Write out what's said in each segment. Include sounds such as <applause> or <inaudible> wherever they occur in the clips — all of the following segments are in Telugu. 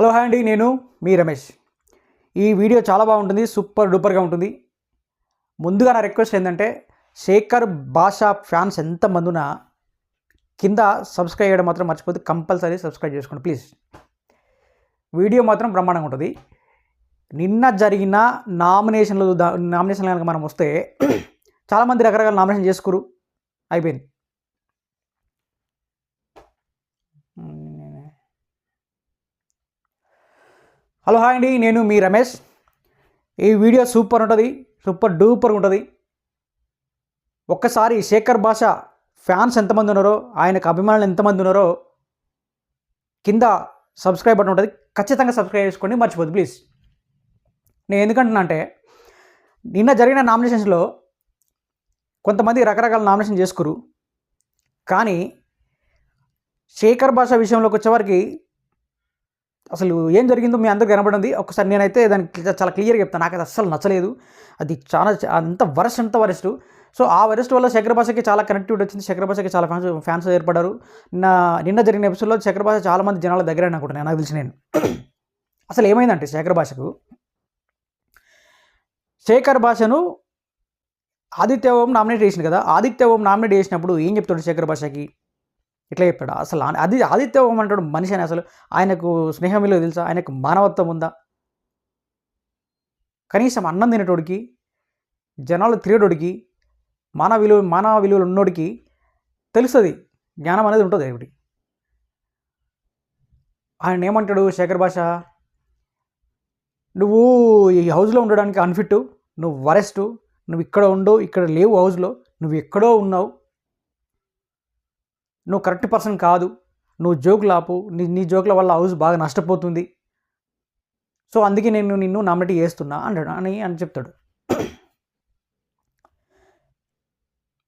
హలో హాయ్ అండి. నేను మీ రమేష్. ఈ వీడియో చాలా బాగుంటుంది సూపర్ డూపర్గా ఉంటుంది. ముందుగా నా రిక్వెస్ట్ ఏంటంటే శేఖర్ భాషా ఫ్యాన్స్ ఎంతమంది ఉన్నా కింద సబ్స్క్రైబ్ చేయడం మాత్రం మర్చిపోతే కంపల్సరీ సబ్స్క్రైబ్ చేసుకోండి ప్లీజ్. వీడియో మాత్రం బ్రహ్మాండంగా ఉంటుంది. నిన్న జరిగిన నామినేషన్లు నామినేషన్లు కనుక మనం వస్తే చాలామంది రకరకాల నామినేషన్ చేసుకురు అయిపోయింది. హలో హాయ్ అండి నేను మీ రమేష్. ఈ వీడియో సూపర్ ఉంటుంది సూపర్ డూపర్ ఉంటుంది. ఒక్కసారి శేఖర్ భాష ఫ్యాన్స్ ఎంతమంది ఉన్నారో ఆయనకు అభిమానులు ఎంతమంది ఉన్నారో కింద సబ్స్క్రైబ్ బటన్ ఉంటుంది. ఖచ్చితంగా సబ్స్క్రైబ్ చేసుకోండి మర్చిపోద్దు ప్లీజ్. నేను ఎందుకంటున్నా అంటే నిన్న జరిగిన నామినేషన్స్లో కొంతమంది రకరకాల నామినేషన్ చేసుకురు. కానీ శేఖర్ భాష విషయంలోకి వచ్చేవారికి అసలు ఏం జరిగిందో మీ అందరికీ కనబడింది ఒకసారి నేనైతే దానికి చాలా క్లియర్గా చెప్తాను. నాకు అది అస్సలు నచ్చలేదు. అది చాలా అంత వరస్ట్ అంత వరస్ట్. సో ఆ వరస్ట్ వల్ల శేఖర్ భాషకి చాలా కనెక్టివిటీ వచ్చింది. శేఖర్ భాషకి చాలా ఫ్యాన్స్ ఫ్యాన్స్ ఏర్పడ్డారు. నిన్న నిన్న జరిగిన ఎపిసోడ్లో శేఖర్ భాష చాలా మంది జనాల దగ్గర అనుకుంటున్నాను నాకు తెలిసి నేను. అసలు ఏమైందంటే శేఖర్ భాషకు శేఖర్ భాషను ఆదిత్య ఓం నామినేట్ చేసింది కదా. ఆదిత్య ఓం నామినేట్ చేసినప్పుడు ఏం చెప్తాడు శేఖర్ భాషకి? ఇట్లా చెప్పాడు. అసలు అది ఆదిత్య ఓం అంటాడు మనిషి అని అసలు. ఆయనకు స్నేహం విలువ తెలుసా? ఆయనకు మానవత్వం ఉందా? కనీసం అన్నం తినేటోడికి జనాలు తిరిగేటోడికి మానవ విలువ మానవ విలువలు ఉన్నోడికి తెలుస్తుంది. జ్ఞానం అనేది ఉంటుంది ఒకటి ఆయన ఏమంటాడు శేఖర్ భాష నువ్వు ఈ హౌస్లో ఉండడానికి అన్ఫిట్ నువ్వు వరెస్ట్ నువ్వు ఇక్కడ ఉండవు ఇక్కడ లేవు హౌస్లో నువ్వు ఎక్కడో ఉన్నావు నువ్వు కరెక్ట్ పర్సన్ కాదు. నువ్వు జోకులు ఆపు. నీ నీ జోకుల వల్ల హౌస్ బాగా నష్టపోతుంది. సో అందుకే నేను నిన్ను నామినేట్ చేస్తున్నా అంటాడు అని అని చెప్తాడు.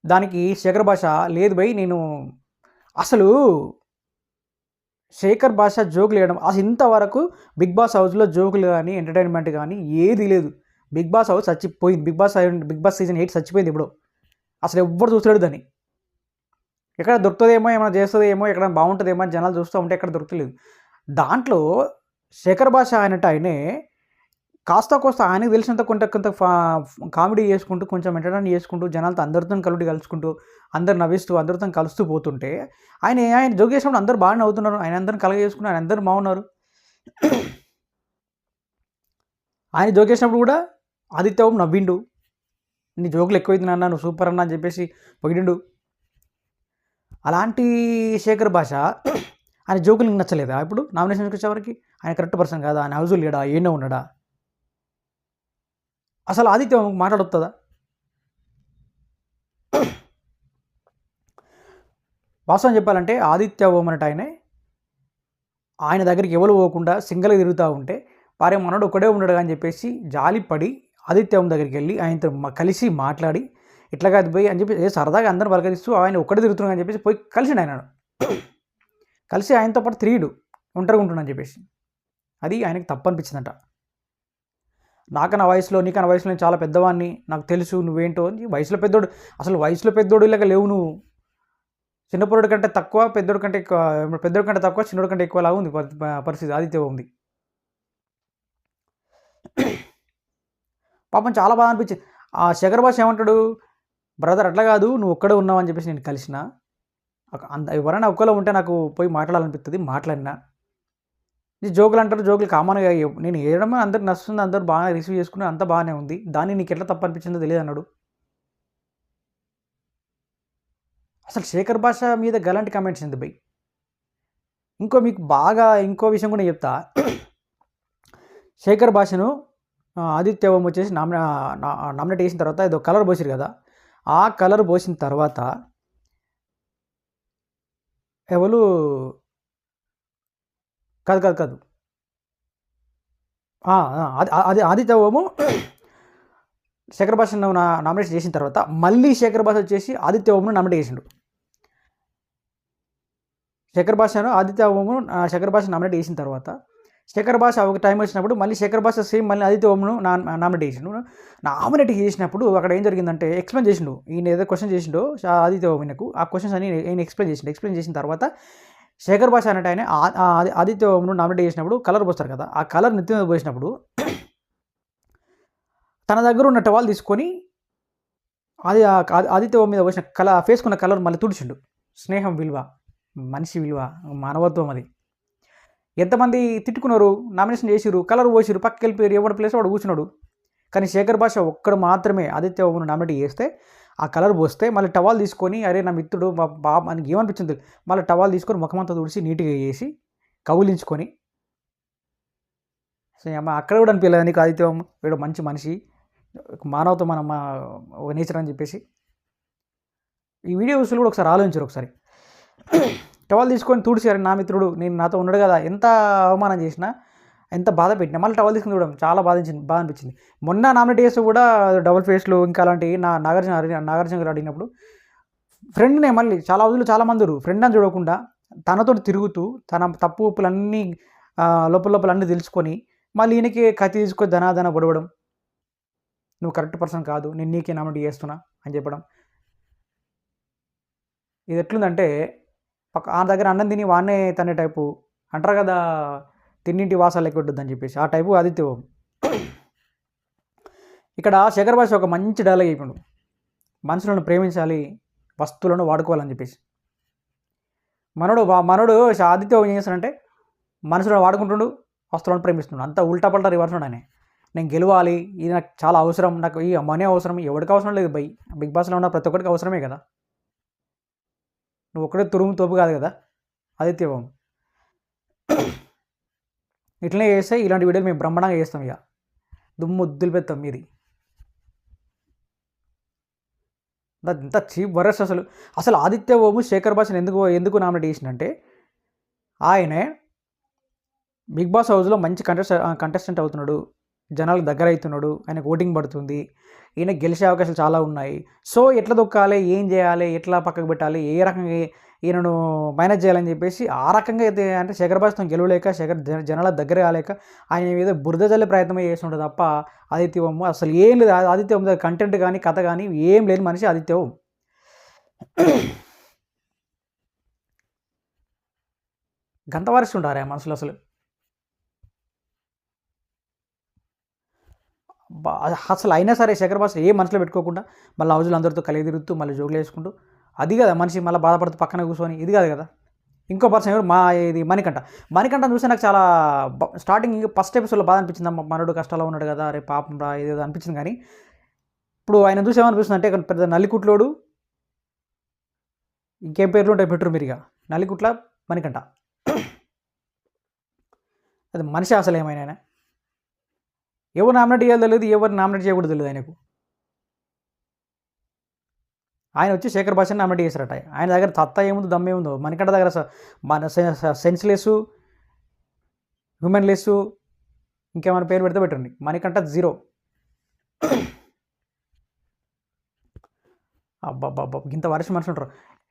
దానికి శేఖర్ భాష లేదు భయ్ నేను అసలు శేఖర్ భాష జోకులు వేయడం అసలు ఇంతవరకు బిగ్ బాస్ హౌస్లో జోకులు కానీ ఎంటర్టైన్మెంట్ కానీ ఏది లేదు. బిగ్ బాస్ హౌస్ చచ్చిపోయింది. Bigg Boss Bigg Boss season eight చచ్చిపోయింది ఇప్పుడు. అసలు ఎవ్వరు చూస్తాడు దాన్ని. ఎక్కడ దొరుకుతుందేమో ఏమైనా చేస్తుందేమో ఎక్కడ బాగుంటుందేమో అని జనాలు చూస్తూ ఉంటే ఎక్కడ దొరుకుతలేదు. దాంట్లో శేఖర్ భాష అయినట్టు ఆయనే కాస్త కోస్త ఆయనకు తెలిసినంత కొంత కొంత కామెడీ చేసుకుంటూ కొంచెం ఎంటర్టైన్ చేసుకుంటూ జనాలతో అందరితో కలుడి కలుసుకుంటూ అందరు నవ్విస్తూ అందరితో కలుస్తూ పోతుంటే ఆయన ఆయన జోక్ చేసినప్పుడు అందరు బాగా నవ్వుతున్నారు. ఆయన అందరిని కలగ చేసుకుని ఆయన అందరు బాగున్నారు. ఆయన జోక్ చేసినప్పుడు కూడా ఆదిత్య నవ్విండు. నీ జోకులు ఎక్కువైంది నాన్న నువ్వు సూపర్ అన్న అని చెప్పేసి పొగిడిండు. అలాంటి శేఖర్ భాష ఆయన జోకులు నీకు నచ్చలేదా? ఇప్పుడు నామినేషన్కి వచ్చేవరకు ఆయన కరెక్ట్ పర్సన్ కాదా? ఆయన హౌజులు లేడా ఏనో ఉన్నాడా? అసలు ఆదిత్య మాట్లాడొస్తుందా వాస్తవం చెప్పాలంటే ఆదిత్య ఓం అన్నట్టు ఆయనే ఆయన దగ్గరికి ఎవరు పోకుండా సింగల్గా తిరుగుతూ ఉంటే వారే మనోడు ఒకడే ఉన్నాడు అని చెప్పేసి జాలిపడి ఆదిత్య ఓం దగ్గరికి వెళ్ళి ఆయనతో కలిసి మాట్లాడి ఇట్లా కాదు పోయి అని చెప్పి ఏ సరదాగా అందరూ పలకరిస్తూ ఆయన ఒక్కడే తిరుగుతున్నాడు అని చెప్పేసి పోయి కలిసిండు ఆయన కలిసి ఆయనతో పాటు తిరిగిడు ఒంటరిగా ఉంటున్నాను చెప్పేసి. అది ఆయనకు తప్పు అనిపించిందంట. నాకు నా వయసులో నీకు నా వయసులో నేను చాలా పెద్దవాడిని నాకు తెలుసు నువ్వేంటో అని వయసులో పెద్దోడు అసలు వయసులో పెద్దోడు ఇలాగ లేవు నువ్వు. చిన్నపోడు కంటే తక్కువ పెద్దోడి కంటే ఎక్కువ పెద్దోడి కంటే తక్కువ చిన్నోడి కంటే ఎక్కువ లాగా ఉంది పరి- పరిస్థితి ఆదిత్య ఉంది. పాపం చాలా బాగా అనిపించింది ఆ శేఖర్ భాష ఏమంటాడు? బ్రదర్ అట్లా కాదు నువ్వు ఒక్కడే ఉన్నావు అని చెప్పేసి నేను కలిసిన. అంత ఎవరైనా ఒక్కలో ఉంటే నాకు పోయి మాట్లాడాలనిపిస్తుంది మాట్లాడినా. నీ జోకులు అంటారు జోకులు కామన్గా నేను వేయడమే అందరికి నచ్చుతుంది అందరూ బాగా రిసీవ్ చేసుకుని అంత బాగానే ఉంది. దాన్ని నీకు ఎట్లా తప్పు అనిపించిందో తెలియదు అన్నాడు. అసలు శేఖర్ భాష మీద గలాంటి కామెంట్స్ ఉంది బై. ఇంకో మీకు బాగా ఇంకో విషయం కూడా చెప్తా. శేఖర్ భాషను ఆదిత్యవం ఆదిత్య వచ్చేసి నామినే నామినేట్ చేసిన తర్వాత ఏదో కలర్ పోసిరు కదా. ఆ కలర్ పోసిన తర్వాత ఎవరు? కాదు కాదు కాదు. అది ఆదిత్య ఓము <clears throat> శేఖర్ భాషను నా నామినేట్ చేసిన తర్వాత మళ్ళీ శేఖర్ భాష వచ్చేసి ఆదిత్య ఓమును నామినేట్ చేసిండు. శేఖర్ భాషను ఆదిత్య ఓమును శేఖర్ భాష నామినేట్ చేసిన తర్వాత శేఖర్ భాష ఒక టైం వచ్చినప్పుడు మళ్ళీ శేఖర్ భాష సేమ్ మళ్ళీ ఆదిత్య ఓమ్ను నా నామినేట్ చేసిండు నామినేట్ చేసినప్పుడు అక్కడ ఏం జరిగిందంటే ఎక్స్ప్లెయిన్ చేసిండు. ఈయన ఏదో క్వశ్చన్ చేసిండో ఆదిత్య ఓమినకు ఆ క్వశ్చన్స్ అని ఈయన ఎక్స్ప్లెయిన్ చేసిండు. ఎక్స్ప్లెయిన్ చేసిన తర్వాత శేఖర్ భాష అనేట ఆయన ఆది- ఆదిత్య ఓమ్ను నామినేట్ చేసినప్పుడు కలర్ పోస్తారు కదా. ఆ కలర్ నెత్తి మీద పోసినప్పుడు తన దగ్గర ఉన్న టవాల్ తీసుకొని అది ఆదిత్య ఓం మీద పోసిన కల ఫేస్కున్న కలర్ మళ్ళీ తుడిచిండు. స్నేహం విలువ మనిషి విలువ మానవత్వం అది. ఎంతమంది తిట్టుకున్నారు? నామినేషన్ చేసిరు కలర్ పోసిరు పక్కకి వెళ్ళిపోయారు ఎవరి ప్లేస్ వాడు కూర్చున్నాడు. కానీ శేఖర్ భాష ఒక్కడు మాత్రమే ఆదిత్య బాబును నామినేట్ చేస్తే ఆ కలర్ పోస్తే మళ్ళీ టవాల్ తీసుకొని అరే నా మిత్రుడు మా బాబు మనకి ఏమనిపించింది మళ్ళీ టవాల్ తీసుకొని ముఖమంతా తుడిచి నీట్గా వేసి కౌలించుకొని సో అమ్మ అక్కడ కూడా అనిపించలేదు నీకు ఆదిత్య బాబు? వీడు మంచి మనిషి. మానవతో మన మా నేచర్ అని చెప్పేసి. ఈ వీడియో వీడియోస్లో కూడా ఒకసారి ఆలోచించారు ఒకసారి. టవల్ తీసుకొని తుడిచారు నా మిత్రుడు నేను నాతో ఉన్నాడు కదా ఎంత అవమానం చేసినా ఎంత బాధ పెట్టినా మళ్ళీ టవల్ తీసుకుని చూడడం చాలా బాధించింది బాధ అనిపించింది. మొన్న నామినేట్ చేస్తూ కూడా డబుల్ ఫేస్లు ఇంకా అలాంటివి నా నాగార్జున నాగార్జున గారు అడిగినప్పుడు ఫ్రెండ్నే మళ్ళీ చాలా రోజులు చాలా మంది ఫ్రెండ్ అని చూడకుండా తనతో తిరుగుతూ తన తప్పు ఉప్పులన్నీ లోపల లోపల అన్నీ తెలుసుకొని మళ్ళీ ఈయనకి కత్తి తీసుకొని ధనాధన గొడవడం నువ్వు కరెక్ట్ పర్సన్ కాదు నేను నీకే నామినేట్ చేస్తున్నా అని చెప్పడం. ఇది ఎట్లుందంటే పక్క ఆ దగ్గర అన్నం తిని వాన్నే తనే టైపు అంటారు కదా తిన్నింటి వాసాలు లెక్క ఉంటుంది అని చెప్పేసి. ఆ టైపు ఆదిత్య ఓం. ఇక్కడ శేఖర్ భాష ఒక మంచి డైలాగ్ అయిపోయాడు. మనుషులను ప్రేమించాలి వస్తువులను వాడుకోవాలని చెప్పేసి. మనోడు వా- మనోడు ఆదిత్య ఏం చేస్తాడంటే మనుషులను వాడుకుంటుండు వస్తువులను ప్రేమిస్తున్నాడు అంత ఉల్టా పల్టా రివర్స్ ఆయన నేను గెలవాలి ఇది నాకు చాలా అవసరం నాకు ఈ మనీ అవసరం ఎవరికి అవసరం లేదు బై. బిగ్ బాస్లో ఉన్న ప్రతి ఒక్కరికి అవసరమే కదా. నువ్వు ఒక్కడే తురుము తోపు కాదు కదా? ఆదిత్యవం. ఇట్లనే చేస్తే ఇలాంటి వీడియోలు మేము బ్రహ్మాండంగా చేస్తాం ఇక. దుమ్ము పెడతాం మీది ఇంత చీప్ వరస్ అసలు. అసలు ఆదిత్య ఓము శేఖర్ భాషను ఎందుకు ఎందుకు నామినేట్ చేసిందంటే ఆయనే బిగ్ బాస్ హౌస్లో మంచి కంటెస్ట్ కంటెస్టెంట్ అవుతున్నాడు. జనాలకు దగ్గర అవుతున్నాడు ఆయనకు ఓటింగ్ పడుతుంది. ఈయన గెలిచే అవకాశాలు చాలా ఉన్నాయి. సో ఎట్లా దొక్కాలి? ఏం చేయాలి? ఎట్లా పక్కకు పెట్టాలి? ఏ రకంగా ఈయనను మేనేజ్ చేయాలని చెప్పేసి ఆ రకంగా అయితే అంటే శేఖర్ భాషతో గెలవలేక శేఖర్ జనాల దగ్గర కాలేక ఆయన మీద బురద జల్లే ప్రయత్నం చేస్తుండే తప్ప ఆదిత్యవము అసలు ఏం లేదు. ఆ- ఆదిత్యవం కంటెంట్ కానీ కథ కానీ ఏం లేని మనిషి ఆదిత్యవం <clears throat> గంత వారిస్తుంటారు మనసులో అసలు. అసలు అయినా సరే శేఖర్ భాస్ ఏ మనసులో పెట్టుకోకుండా మళ్ళీ హౌజులు అందరితో కలిగి తిరుగుతూ మళ్ళీ జోకులు వేసుకుంటూ అది కదా మనిషి మళ్ళీ బాధపడుతూ పక్కన కూర్చొని ఇది కాదు కదా. ఇంకో పర్సన్ ఎవరు? మా ఇది మణికంఠ. మణికంఠ చూస్తే నాకు చాలా స్టార్టింగ్ ఫస్ట్ ఎపిసోడ్లో బాధ అనిపించింది. అమ్మ మనోడు కష్టాల్లో ఉన్నాడు కదా రే పాపం రా ఏదో అనిపించింది కానీ ఇప్పుడు ఆయన చూసి ఏమనిపిస్తుంది అంటే పెద్ద నల్లికుట్లోడు ఇంకేం పేర్లు ఉంటాయి పెట్టరు మీరుగా? నల్లికుట్ల మణికంఠ. <clears throat> అది మనిషి అసలు ఏమైనా ఆయన. ఎవరు నామినేట్ చేయాలో తెలియదు ఎవరు నామినేట్ చేయకూడదు తెలియదు ఆయనకు. ఆయన వచ్చి శేఖర్ భాషని నామినేట్ చేశారట. ఆయన దగ్గర తత్త ఏముందో దమ్ ఏముందో? మనకంట దగ్గర మన సెన్స్లెస్ హ్యూమన్ లెస్ ఇంకేమైనా పేరు పెడితే పెట్టండి. మనకంట జీరో. అబ్బాబ్బాబ్బా ఇంత వర్షం మనుషులు ఉంటారు.